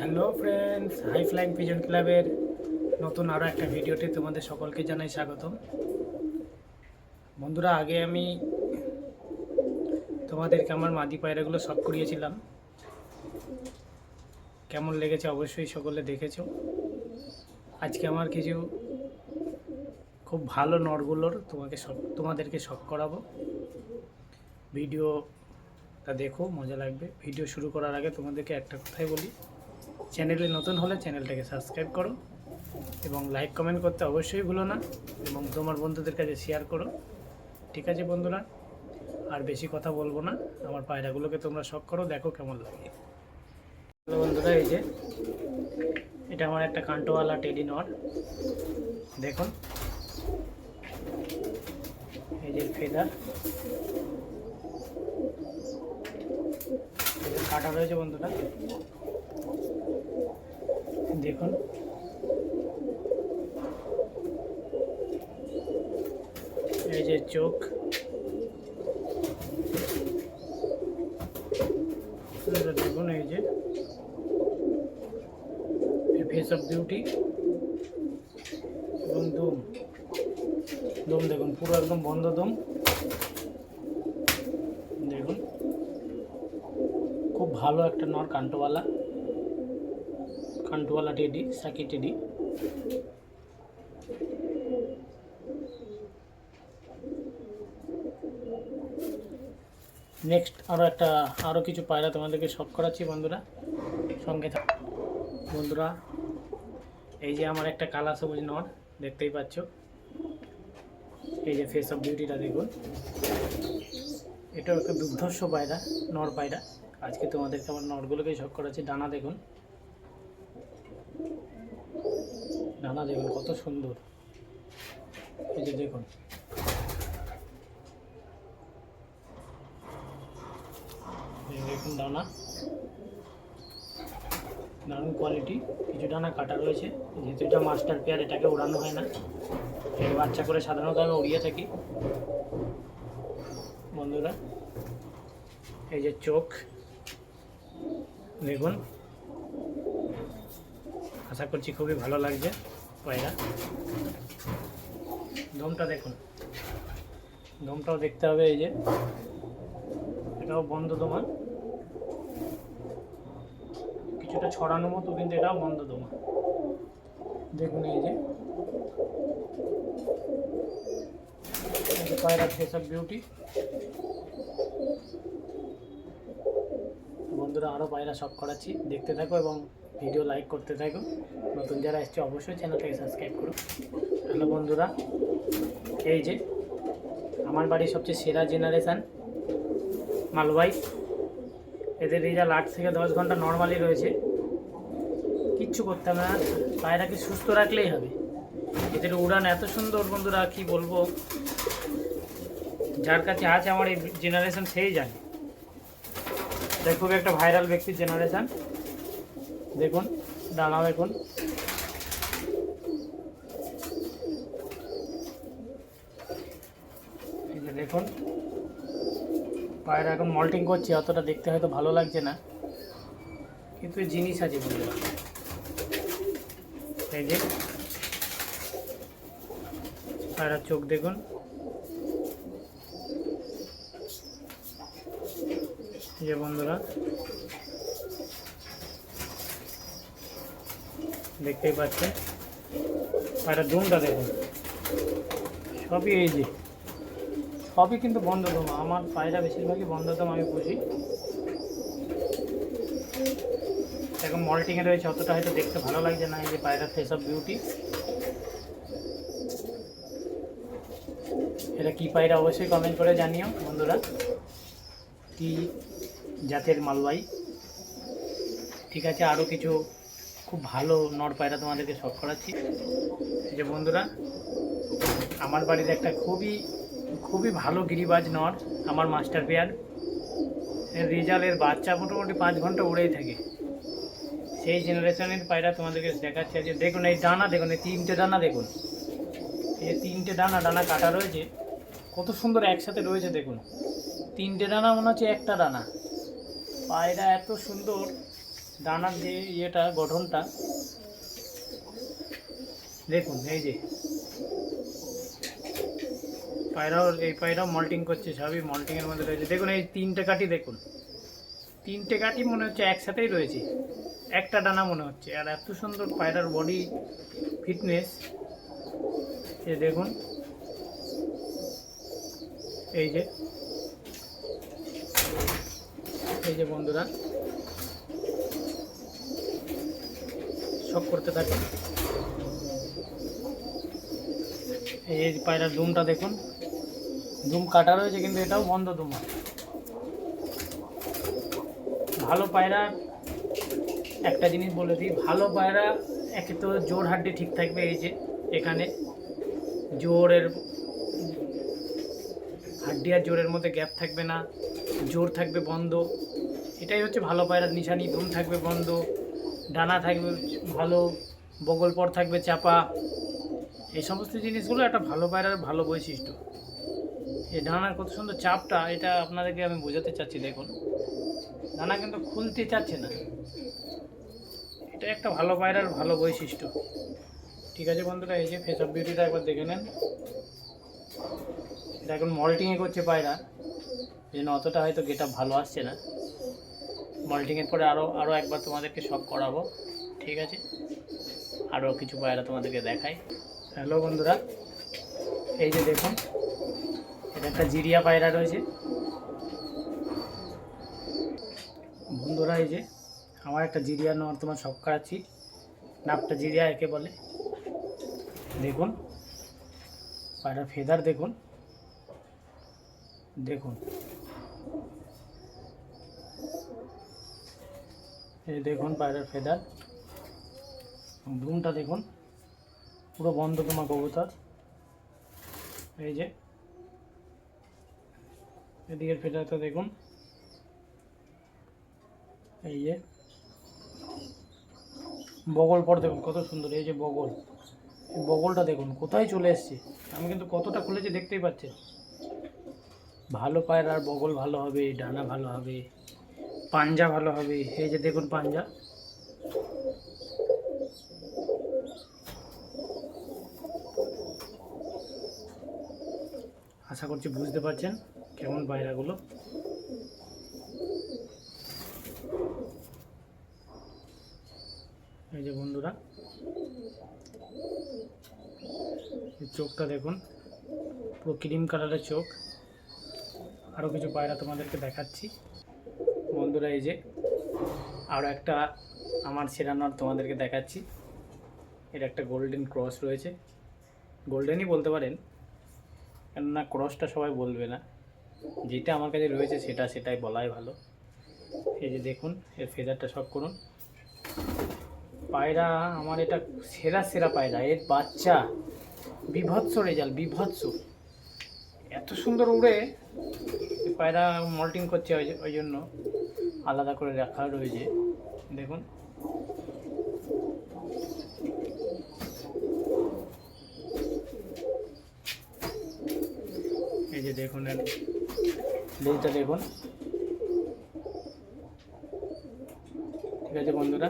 Hello friends, hi flying pigeon ক্লাবের নতুন আরও একটা ভিডিওতে তোমাদের সকলকে জানাই স্বাগতম। বন্ধুরা, আগে আমি তোমাদেরকে আমার মাদি পায়রাগুলো শখ করিয়েছিলাম। কেমন লেগেছে অবশ্যই সকলে দেখেছ। আজকে আমার কিছু খুব ভালো নটগুলোর তোমাকে শখ তোমাদেরকে শখ করাবো। ভিডিওটা দেখো, মজা লাগবে। ভিডিও শুরু করার আগে তোমাদেরকে একটা কথাই বলি। চ্যানেলে নতুন হলে চ্যানেলটাকে সাবস্ক্রাইব করো এবং লাইক কমেন্ট করতে অবশ্যই ভুলো না এবং তোমার বন্ধুদের কাছে শেয়ার করো। ঠিক আছে বন্ধুরা? আর বেশি কথা বলব না। আমার পায়রাগুলোকে তোমরা শখ করো, দেখো কেমন লাগে। বন্ধুরা, এই যে এটা আমার একটা কান্টোওয়ালা টেডি নট দেখুন। এই যে ফেদার কাটা রয়েছে বন্ধুরা। দেখুন এই যে চোখ এটা দেখুন এই যে ফেস অফ বিউটি এবং দম দম দেখুন পুরো একদম বন্ধ দম দেখুন খুব ভালো একটা নর কান্টোওয়ালা কান্টওয়ালা টেডি সাকি টেডি নেক্সট আরও একটা আরও কিছু পায়রা তোমাদেরকে শখ করাচ্ছি বন্ধুরা। সঙ্গে থাক। বন্ধুরা, এই যে আমার একটা কালা সবুজ নর, দেখতেই পাচ্ছ। এই যে ফেস অফ বিউটিটা দেখুন। এটা একটা দুর্ধর্ষ পায়রা, নর পায়রা। আজকে তোমাদেরকে আমার নরগুলোকেই শখ করাচ্ছি। ডানা দেখুন। ডানা দেখুন, কত সুন্দর। এই যে দেখুন। দেখুন ডানা দারুণ কোয়ালিটি কিছু ডানা কাটা রয়েছে। যেহেতু এটা মাস্টার পেয়ার এটাকে ওড়ানো হয় না। এর বাচ্চা করে সাধারণত আমি উড়িয়ে থাকি। বন্ধুরা, এই যে চোখ। দেখুন। আশা করছি খুবই ভালো লাগছে। পায়রা দমটা দেখুন। দমটাও দেখতে হবে এই যে। এটাও বন্ধ দমা। কিছুটা ছড়ানো মতো কিন্তু এটাও বন্ধ দমা। দেখুন এই যে। পায়রা ফেস অফ বিউটি। বন্ধুরা আরও পায়রা সব করাচ্ছি। দেখতে থাকো এবং ভিডিও লাইক করতে থাকো। নতুন যারা এসছে, অবশ্যই চ্যানেলটাকে সাবস্ক্রাইব করো। হ্যালো বন্ধুরা, এই যে আমার বাড়ির সবচেয়ে সেরা জেনারেশান মালবাই। এদের রেজাল্ট আট থেকে দশ ঘণ্টা নর্মালি রয়েছে। কিচ্ছু করতে হবে না, পায়রাকে সুস্থ রাখলেই হবে। এদের উড়ান এত সুন্দর বন্ধুরা, কি বলব? যার কাছে আছে আমার এই জেনারেশন সেই জানে। এটা খুব একটা ভাইরাল ব্যক্তির জেনারেশন দেখুন ডানা দেখুন এই যে দেখুন, পায়রা এখন মল্টিং করছে, অতটা দেখতে হয়তো ভালো লাগছে না। কিন্তু জিনিস আছে বন্ধুরা এই যে পায়রার চোখ দেখুন। যে বন্ধুরা দেখতেই পাচ্ছেন। পায়রার দুমটা দেখুন। সবই এই যে। সবই কিন্তু বন্ধ দম আমার পায়রা বেশিরভাগই বন্ধ দম আমি বুঝি এখন মল্টিংয়ে রয়েছে, অতটা হয়তো দেখতে ভালো লাগছে না এই যে পায়রার ফেস অফ বিউটি এটা কী পায়রা অবশ্যই কমেন্ট করে জানিও, বন্ধুরা। কি জাতের মালবাই ঠিক আছে আরও কিছু খুব ভালো নর পায়রা তোমাদেরকে শখ করাচ্ছি। যে বন্ধুরা, আমার বাড়ির একটা খুবই খুবই ভালো গিরিবাজ নর, আমার মাস্টার পেয়ার। এর রেজাল্টের বাচ্চা মোটামুটি পাঁচ ঘণ্টা উড়েই থাকে। সেই জেনারেশনের পায়রা তোমাদেরকে দেখাচ্ছে যে দেখুন, এই ডানা দেখুন, এই তিনটে ডানা দেখুন। এই তিনটে ডানা ডানা কাটা রয়েছে। কত সুন্দর একসাথে রয়েছে, দেখুন। তিনটে ডানা মনে হচ্ছে একটা ডানা। পায়রা এত সুন্দর দানার যে ইয়েটা, গঠনটা। দেখুন, এই যে। পায়রাও, এই পায়রাও মল্টিং করছে, সবই মল্টিংয়ের মধ্যে রয়েছে। দেখুন, এই তিনটে কাঠি দেখুন। তিনটে কাঠি মনে হচ্ছে একসাথেই রয়েছে। একটা ডানা মনে হচ্ছে। আর এত সুন্দর পায়রার বডি ফিটনেস এ দেখুন। এই যে। এই যে বন্ধুরা। সব করতে থাকে। এই পায়রার দুমটা দেখুন। দুম কাটা রয়েছে, কিন্তু এটাও বন্ধ দুম। ভালো পায়রা, একটা জিনিস বলে দিই, ভালো পায়রা, একে তো জোর হাড্ডি ঠিক থাকবে এই যে এখানে। জোরের, হাড্ডি আর জোরের মধ্যে গ্যাপ থাকবে না, জোর থাকবে বন্ধ। এটাই হচ্ছে ভালো পায়রার নিশানি ধুম থাকবে বন্ধ। ডানা থাকবে, ভালো বগল পর থাকবে, চাপা। এই সমস্ত জিনিসগুলো একটা ভালো পায়রার ভালো বৈশিষ্ট্য। এই ডানার কত সুন্দর চাপটা, এটা আপনাদেরকে আমি বোঝাতে চাচ্ছি, দেখুন। ডানা কিন্তু খুলতে চাচ্ছে না। এটা একটা ভালো পায়রার ভালো বৈশিষ্ট্য। ঠিক আছে বন্ধুরা, এই যে ফেস অফ বিউটিটা একবার দেখে নেন। এটা এখন মল্টিংয়ে করছে পায়রা। এই জন্য অতটা হয়তো গেট ভালো আসছে না। মল্টিংয়ের পরে আরও আরও একবার তোমাদেরকে সব করাবো, ঠিক আছে? আরও কিছু পায়রা তোমাদেরকে দেখাই। হ্যালো বন্ধুরা, এই যে দেখুন, এটা একটা জিরিয়া পায়রা রয়েছে। বন্ধুরা, এই যে আমার একটা জিরিয়া নেওয়ার তোমার শখ করাচ্ছি নাপটা জিরিয়া একে বলে। দেখুন, পায়রার ফেদার দেখুন। দেখুন এই দেখুন পায়রার ফেদার। ধুমটা দেখুন। পুরো বন্ধ তোমার কবুতর। এই যে। এদিকের ফেদারটা দেখুন। এই যে। বগল পর দেখুন, কত সুন্দর। এই যে বগল। বগলটা দেখুন, কোথায় চলে এসছে? আমি কিন্তু কতটা খুলেছি দেখতেই পাচ্ছেন। ভালো পায়রার বগল ভালো হবে, ডানা ভালো হবে। পাঞ্জা ভালো হবে। এই যে দেখুন পাঞ্জা। আশা করছি বুঝতে পারছেন কেমন পায়রাগুলো। এই যে বন্ধুরা চোখটা দেখুন, পুরো ক্রিম কালারের চোখ। আরও কিছু পায়রা তোমাদেরকে দেখাচ্ছি। বন্ধুরা এই যে আরও একটা আমার সেরানোর তোমাদেরকে দেখাচ্ছি। এর একটা গোল্ডেন ক্রস রয়েছে। গোল্ডেনই বলতে পারেন, কেননা ক্রসটা সবাই বলবে না। যেটা আমার কাছে রয়েছে সেটা, সেটাই বলাই ভালো। এই যে দেখুন, এর ফেদারটা সব করুন। পায়রা, আমার এটা সেরা সেরা পায়রা। এর বাচ্চা, বিভৎস রেজাল্ট বিভৎস। এত সুন্দর উড়ে, পায়রা মল্টিং করছে ওই জন্য। আলাদা করে রাখা রয়েছে। দেখুন। এই যে দেখুন লেজটা দেখুন। ঠিক আছে বন্ধুরা?